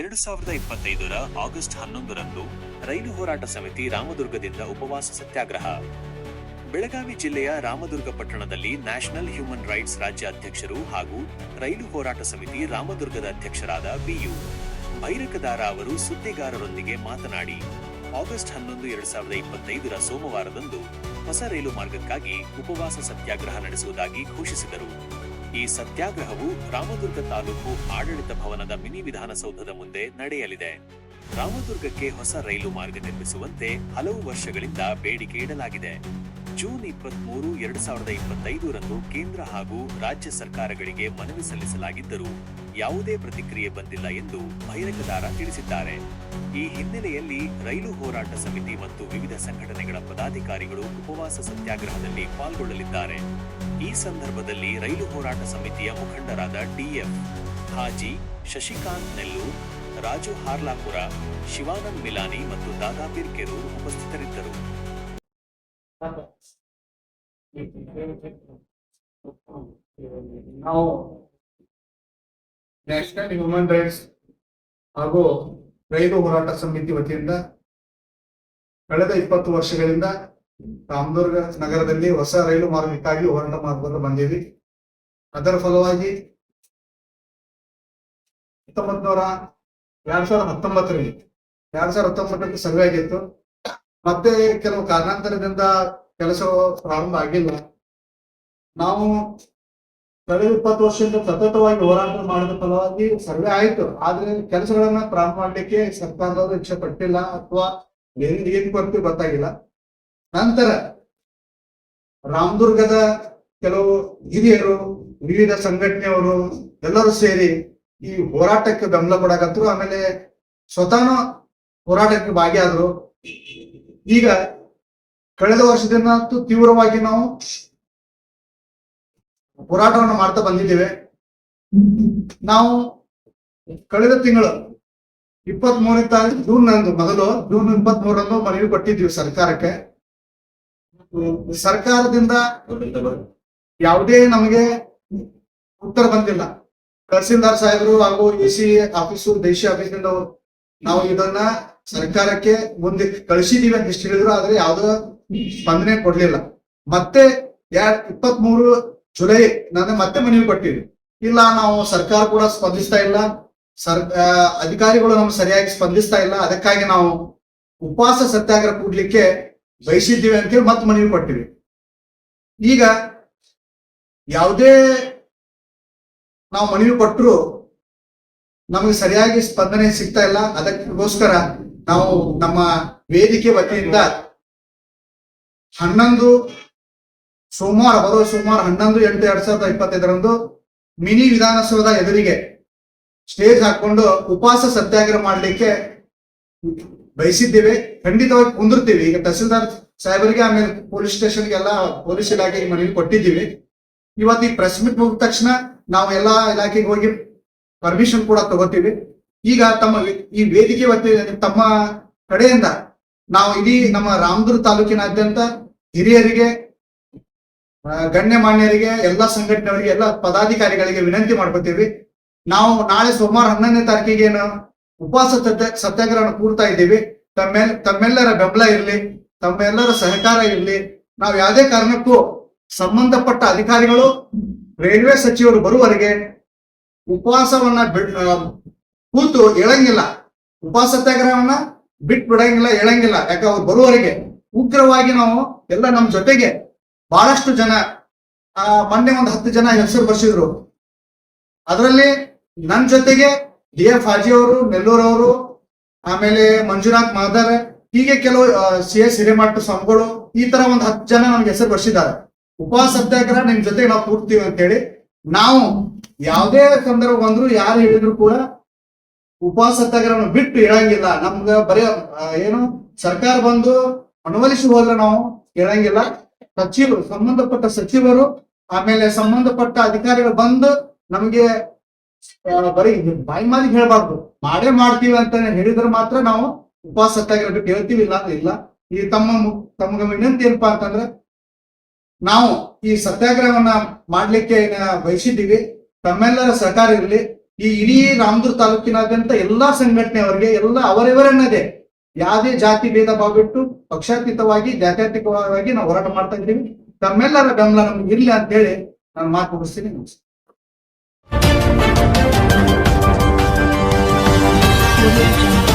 ಎರಡು ಸಾವಿರದ ಇಪ್ಪತ್ತೈದರ ಆಗಸ್ಟ್ ಹನ್ನೊಂದರಂದು ರೈಲು ಹೋರಾಟ ಸಮಿತಿ ರಾಮದುರ್ಗದಿಂದ ಉಪವಾಸ ಸತ್ಯಾಗ್ರಹ. ಬೆಳಗಾವಿ ಜಿಲ್ಲೆಯ ರಾಮದುರ್ಗ ಪಟ್ಟಣದಲ್ಲಿ ನ್ಯಾಷನಲ್ ಹ್ಯೂಮನ್ ರೈಟ್ಸ್ ರಾಜ್ಯ ಅಧ್ಯಕ್ಷರು ಹಾಗೂ ರೈಲು ಹೋರಾಟ ಸಮಿತಿ ರಾಮದುರ್ಗದ ಅಧ್ಯಕ್ಷರಾದ ಬಿಯು. ಭೈರಕದಾರ ಅವರು ಸುದ್ದಿಗಾರರೊಂದಿಗೆ ಮಾತನಾಡಿ, ಆಗಸ್ಟ್ ಹನ್ನೊಂದು ಎರಡು ಸಾವಿರದ ಇಪ್ಪತ್ತೈದರ ಸೋಮವಾರದಂದು ಹೊಸ ರೈಲು ಮಾರ್ಗಕ್ಕಾಗಿ ಉಪವಾಸ ಸತ್ಯಾಗ್ರಹ ನಡೆಸುವುದಾಗಿ ಘೋಷಿಸಿದರು. ಈ ಸತ್ಯಾಗ್ರಹವು ರಾಮದುರ್ಗ ತಾಲೂಕು ಆಡಳಿತ ಭವನದ ಮಿನಿ ವಿಧಾನಸೌಧದ ಮುಂದೆ ನಡೆಯಲಿದೆ. ರಾಮದುರ್ಗಕ್ಕೆ ಹೊಸ ರೈಲು ಮಾರ್ಗ ನಿರ್ಮಿಸುವಂತೆ ಹಲವು ವರ್ಷಗಳಿಂದ ಬೇಡಿಕೆ ಇಡಲಾಗಿದೆ. ಜೂನ್ ಇಪ್ಪತ್ಮೂರು, ಎರಡು ಸಾವಿರದ ಇಪ್ಪತ್ತೈದರಂದು ಕೇಂದ್ರ ಹಾಗೂ ರಾಜ್ಯ ಸರ್ಕಾರಗಳಿಗೆ ಮನವಿ ಸಲ್ಲಿಸಲಾಗಿದ್ದರೂ ಯಾವುದೇ ಪ್ರತಿಕ್ರಿಯೆ ಬಂದಿಲ್ಲ ಎಂದು ಬಹಿರಂಗದಾರ ತಿಳಿಸಿದ್ದಾರೆ. ಈ ಹಿನ್ನೆಲೆಯಲ್ಲಿ ರೈಲು ಹೋರಾಟ ಸಮಿತಿ ಮತ್ತು ವಿವಿಧ ಸಂಘಟನೆಗಳ ಪದಾಧಿಕಾರಿಗಳು ಉಪವಾಸ ಸತ್ಯಾಗ್ರಹದಲ್ಲಿ ಪಾಲ್ಗೊಳ್ಳಲಿದ್ದಾರೆ. ಈ ಸಂದರ್ಭದಲ್ಲಿ ರೈಲು ಹೋರಾಟ ಸಮಿತಿಯ ಮುಖಂಡರಾದ ಡಿಎಫ್ ಹಾಜಿ, ಶಶಿಕಾಂತ್ ನೆಲ್ಲೂರ್ ರಾಜು ಹಾರ್ಲಾಪುರ, ಶಿವಾನಂದ್ ಮಿಲಾನಿ ಮತ್ತು ದಾದಾಪೀರ್ ಕೆರೂರ್ ಉಪಸ್ಥಿತರಿದ್ದರು. ನಾವು ನ್ಯಾಷನಲ್ ಹ್ಯೂಮನ್ ರೈಟ್ಸ್ ಹಾಗೂ ರೈಲು ಹೋರಾಟ ಸಮಿತಿ ವತಿಯಿಂದ ಕಳೆದ ಇಪ್ಪತ್ತು ವರ್ಷಗಳಿಂದ ರಾಮದುರ್ಗ ನಗರದಲ್ಲಿ ಹೊಸ ರೈಲು ಮಾರ್ಗಕ್ಕಾಗಿ ಹೋರಾಟ ಮಾಡಿಕೊಂಡು ಬಂದೀವಿ ಅದರ ಫಲವಾಗಿ ಹತ್ತೊಂಬತ್ ನೂರ ಎರಡ್ ಸಾವಿರದ ಹತ್ತೊಂಬತ್ತರಲ್ಲಿ, ಎರಡ್ ಸಾವಿರದ ಹತ್ತೊಂಬತ್ತಕ್ಕೆ ಸರ್ವೆ ಆಗಿತ್ತು. ಮತ್ತೆ ಕೆಲವು ಕಾರಣಾಂತರದಿಂದ ಕೆಲಸ ಪ್ರಾರಂಭ ಆಗಿಲ್ಲ. ನಾವು ಕಳೆದ ಇಪ್ಪತ್ತು ವರ್ಷದಿಂದ ಸತತವಾಗಿ ಹೋರಾಟ ಮಾಡಿದ ಫಲವಾಗಿ ಸರ್ವೆ ಆಯಿತು. ಆದ್ರೆ ಕೆಲಸಗಳನ್ನ ಪ್ರಾರಂಭ ಮಾಡಲಿಕ್ಕೆ ಸರ್ಕಾರದವರು ಇಚ್ಛೆ ಪಟ್ಟಿಲ್ಲ ಅಥವಾ ಏನ್ ಏನ್ ಕೊರತೆ ಗೊತ್ತಾಗಿಲ್ಲ. ನಂತರ ರಾಮದುರ್ಗದ ಕೆಲವು ಹಿರಿಯರು, ವಿವಿಧ ಸಂಘಟನೆಯವರು ಎಲ್ಲರೂ ಸೇರಿ ಈ ಹೋರಾಟಕ್ಕೆ ಬೆಂಬಲ ಕೊಡಕತ್ರು. ಆಮೇಲೆ ಸ್ವತಃ ಹೋರಾಟಕ್ಕೆ ಭಾಗಿಯಾದ್ರು. ಈಗ ಕಳೆದ ವರ್ಷದಿಂದ ತೀವ್ರವಾಗಿ ನಾವು ಹೋರಾಟವನ್ನು ಮಾಡ್ತಾ ಬಂದಿದ್ದೇವೆ. ನಾವು ಕಳೆದ ತಿಂಗಳು ಇಪ್ಪತ್ತ್ ಮೂರನೇ ತಾರೀಕು ಜೂನ್ ನಂದು ಮೊದಲು ಜೂನ್ ಇಪ್ಪತ್ತ್ ಮೂರರಂದು ಮನವಿ ಕೊಟ್ಟಿದ್ವಿ ಸರ್ಕಾರಕ್ಕೆ. ಸರ್ಕಾರದಿಂದ ಯಾವುದೇ ನಮಗೆ ಉತ್ತರ ಬಂದಿಲ್ಲ. ತಹಸೀಲ್ದಾರ್ ಸಾಹೇಬರು ಹಾಗೂ ಎ ಸಿ ಆಫೀಸು, ದೇಶಿ ಆಫೀಸಿಂದ ನಾವು ಇದನ್ನ ಸರ್ಕಾರಕ್ಕೆ ಮುಂದೆ ಕಳಿಸಿದೀವಿ ಅಂತ ಇಷ್ಟು ಹೇಳಿದ್ರು, ಆದ್ರೆ ಯಾವ್ದೋ ಸ್ಪಂದನೆ ಕೊಡ್ಲಿಲ್ಲ. ಮತ್ತೆ ಎರಡ್ ಇಪ್ಪತ್ತ್ ಮೂರು ಜುಲೈ ನಾನು ಮತ್ತೆ ಮನವಿ ಕೊಟ್ಟಿದ್ವಿ ಇಲ್ಲ, ನಾವು ಸರ್ಕಾರ ಕೂಡ ಸ್ಪಂದಿಸ್ತಾ ಇಲ್ಲ. ಸರ್ ಅಧಿಕಾರಿಗಳು ನಮ್ಗೆ ಸರಿಯಾಗಿ ಸ್ಪಂದಿಸ್ತಾ ಇಲ್ಲ. ಅದಕ್ಕಾಗಿ ನಾವು ಉಪವಾಸ ಸತ್ಯಾಗ್ರಹ ಕೂಡ್ಲಿಕ್ಕೆ ಬಯಸಿದ್ದೀವಿ ಅಂತೇಳಿ ಮತ್ತೆ ಮನವಿ ಕೊಟ್ಟಿವಿ. ಈಗ ಯಾವುದೇ ನಾವು ಮನವಿ ಕೊಟ್ಟರು ನಮಗೆ ಸರಿಯಾಗಿ ಸ್ಪಂದನೆ ಸಿಗ್ತಾ ಇಲ್ಲ. ಅದಕ್ಕೋಸ್ಕರ ನಾವು ನಮ್ಮ ವೇದಿಕೆ ವತಿಯಿಂದ ಹನ್ನೊಂದು ಸೋಮವಾರ, ಬರುವ ಸೋಮವಾರ ಹನ್ನೊಂದು, ಎಂಟು, ಎರಡ್ ಸಾವಿರದ ಇಪ್ಪತ್ತೈದರಂದು ಮಿನಿ ವಿಧಾನಸೌಧ ಎದುರಿಗೆ ಸ್ಟೇಜ್ ಹಾಕೊಂಡು ಉಪವಾಸ ಸತ್ಯಾಗ್ರಹ ಮಾಡ್ಲಿಕ್ಕೆ ಬಯಸಿದ್ದೇವೆ, ಖಂಡಿತವಾಗಿ ಕುಂದಿರ್ತೀವಿ ಈಗ ತಹಸೀಲ್ದಾರ್ ಸಾಹೇಬರಿಗೆ, ಆಮೇಲೆ ಪೊಲೀಸ್ ಸ್ಟೇಷನ್ಗೆಲ್ಲ ಪೊಲೀಸ್ ಇಲಾಖೆಗೆ ಮನವಿ ಕೊಟ್ಟಿದ್ದೀವಿ. ಇವತ್ತು ಈ ಪ್ರೆಸ್ ಮೀಟ್ ಮುಗಿದ ತಕ್ಷಣ ನಾವು ಎಲ್ಲಾ ಇಲಾಖೆಗೆ ಹೋಗಿ ಪರ್ಮಿಷನ್ ಕೂಡ ತಗೋತೀವಿ. ಈಗ ತಮ್ಮ ಈ ವೇದಿಕೆ ವತಿ ತಮ್ಮ ಕಡೆಯಿಂದ ನಾವು ಇಡೀ ನಮ್ಮ ರಾಮದುರ್ಗ ತಾಲೂಕಿನಾದ್ಯಂತ ಹಿರಿಯರಿಗೆ ಗಣ್ಯ ಮಾನ್ಯರಿಗೆ, ಎಲ್ಲಾ ಸಂಘಟನೆಯವರಿಗೆ, ಎಲ್ಲ ಪದಾಧಿಕಾರಿಗಳಿಗೆ ವಿನಂತಿ ಮಾಡ್ಕೋತೀವಿ. ನಾವು ನಾಳೆ ಸೋಮವಾರ ಹನ್ನೊಂದನೇ ತಾರೀಕಿಗೆ ಏನು ಉಪವಾಸ ಸತ್ಯ ಸತ್ಯಾಗ್ರಹವನ್ನು ಕೂರ್ತಾ ಇದ್ದೀವಿ. ತಮ್ಮೆಲ್ ತಮ್ಮೆಲ್ಲರ ಬೆಂಬಲ ಇರಲಿ, ತಮ್ಮೆಲ್ಲರ ಸಹಕಾರ ಇರಲಿ. ನಾವು ಯಾವುದೇ ಕಾರಣಕ್ಕೂ ಸಂಬಂಧಪಟ್ಟ ಅಧಿಕಾರಿಗಳು, ರೈಲ್ವೆ ಸಚಿವರು ಬರುವವರೆಗೆ ಉಪವಾಸವನ್ನ ಬಿಡ್ ಕೂತು ಹೇಳಂಗಿಲ್ಲ ಉಪವಾಸ ಸತ್ಯಾಗ್ರಹವನ್ನ ಬಿಟ್ ಬಿಡಂಗಿಲ್ಲ ಹೇಳಂಗಿಲ್ಲ ಯಾಕೆ ಅವ್ರು ಬರುವವರೆಗೆ ಉಗ್ರವಾಗಿ ನಾವು ಎಲ್ಲ ನಮ್ಮ ಜೊತೆಗೆ ಬಹಳಷ್ಟು ಜನ ಮೊನ್ನೆ ಒಂದು ಹತ್ತು ಜನ ಹೆಸರು ಬರ್ಸಿದ್ರು. ಅದರಲ್ಲಿ ನನ್ನ ಜೊತೆಗೆ ಡಿ ಎಫ್ ಹಾಜಿ ಅವರು ನೆಲ್ಲೂರ್ ಅವರು ಆಮೇಲೆ ಮಂಜುನಾಥ್ ಮಾದರ್, ಹೀಗೆ ಕೆಲವು ಸಿ ಎಸ್ ಹಿರೇಮಠ ಸ್ವಾಮಿಗಳು ಈ ತರ ಒಂದು ಹತ್ತು ಜನ ನಮ್ಗೆ ಹೆಸರು ಬರ್ಸಿದ್ದಾರೆ. ಉಪವಾಸ ಸತ್ಯಾಗ್ರಹ ನಿಮ್ ಜೊತೆ ನಾವು ಅಂತ ಹೇಳಿ ನಾವು ಯಾವುದೇ ಸಂದರ್ಭ ಬಂದ್ರು ಯಾರು ಹೇಳಿದ್ರು ಕೂಡ ಉಪವಾಸ ಸತ್ಯಾಗ್ರಹ ಬಿಟ್ಟು ಹೇಳಂಗಿಲ್ಲ ನಮ್ಗ ಬರೀ ಏನು ಸರ್ಕಾರ ಬಂದು ಮನವೊಲಿಸಿ ಹೋದ್ರೆ ನಾವು ಹೇಳಂಗಿಲ್ಲ ಸಚಿವರು ಸಂಬಂಧಪಟ್ಟ ಸಚಿವರು, ಆಮೇಲೆ ಸಂಬಂಧಪಟ್ಟ ಅಧಿಕಾರಿಗಳು ಬಂದು ನಮಗೆ ಬರೀ ಬಾಯಿ ಮಾಲಿಗೆ ಹೇಳ್ಬಾರ್ದು. ಮಾಡೇ ಮಾಡ್ತೀವಿ ಅಂತ ಹೇಳಿದ್ರೆ ಮಾತ್ರ ನಾವು ಉಪವಾಸ ಸತ್ತಾಗಿರ್ಬೇಕು ಹೇಳ್ತೀವಿ ಇಲ್ಲ ಇಲ್ಲ. ಈ ತಮ್ಮ ತಮ್ಗೆ ವಿನಂತಿ ಏನಪ್ಪಾ ಅಂತಂದ್ರೆ, ನಾವು ಈ ಸತ್ಯಾಗ್ರಹವನ್ನ ಮಾಡ್ಲಿಕ್ಕೆ ಬಯಸಿದ್ದೀವಿ. ತಮ್ಮೆಲ್ಲರ ಸಹಕಾರ ಇರಲಿ. ಈ ಇಡೀ ರಾಮದುರ್ ತಾಲೂಕಿನಾದ್ಯಂತ ಎಲ್ಲಾ ಸಂಘಟನೆಯವರಿಗೆ, ಎಲ್ಲ ಅವರಿವರನ್ನದೇ ಯಾವುದೇ ಜಾತಿ ಭೇದ ಭಾವ ಬಿಟ್ಟು ಪಕ್ಷಾತೀತವಾಗಿ, ಜಾತ್ಯತೀತವಾಗಿ ನಾವು ಹೋರಾಟ ಮಾಡ್ತಾ ಇದ್ದೀವಿ. ತಮ್ಮೆಲ್ಲರ ಬೆಂಬಲ ನಮ್ಗೆ ಇರಲಿ ಅಂತ ಹೇಳಿ ನಾನು ಮಾತು ಮುಗಿಸ್ತೀನಿ. ನಮಸ್ಕಾರ. 我姉ち。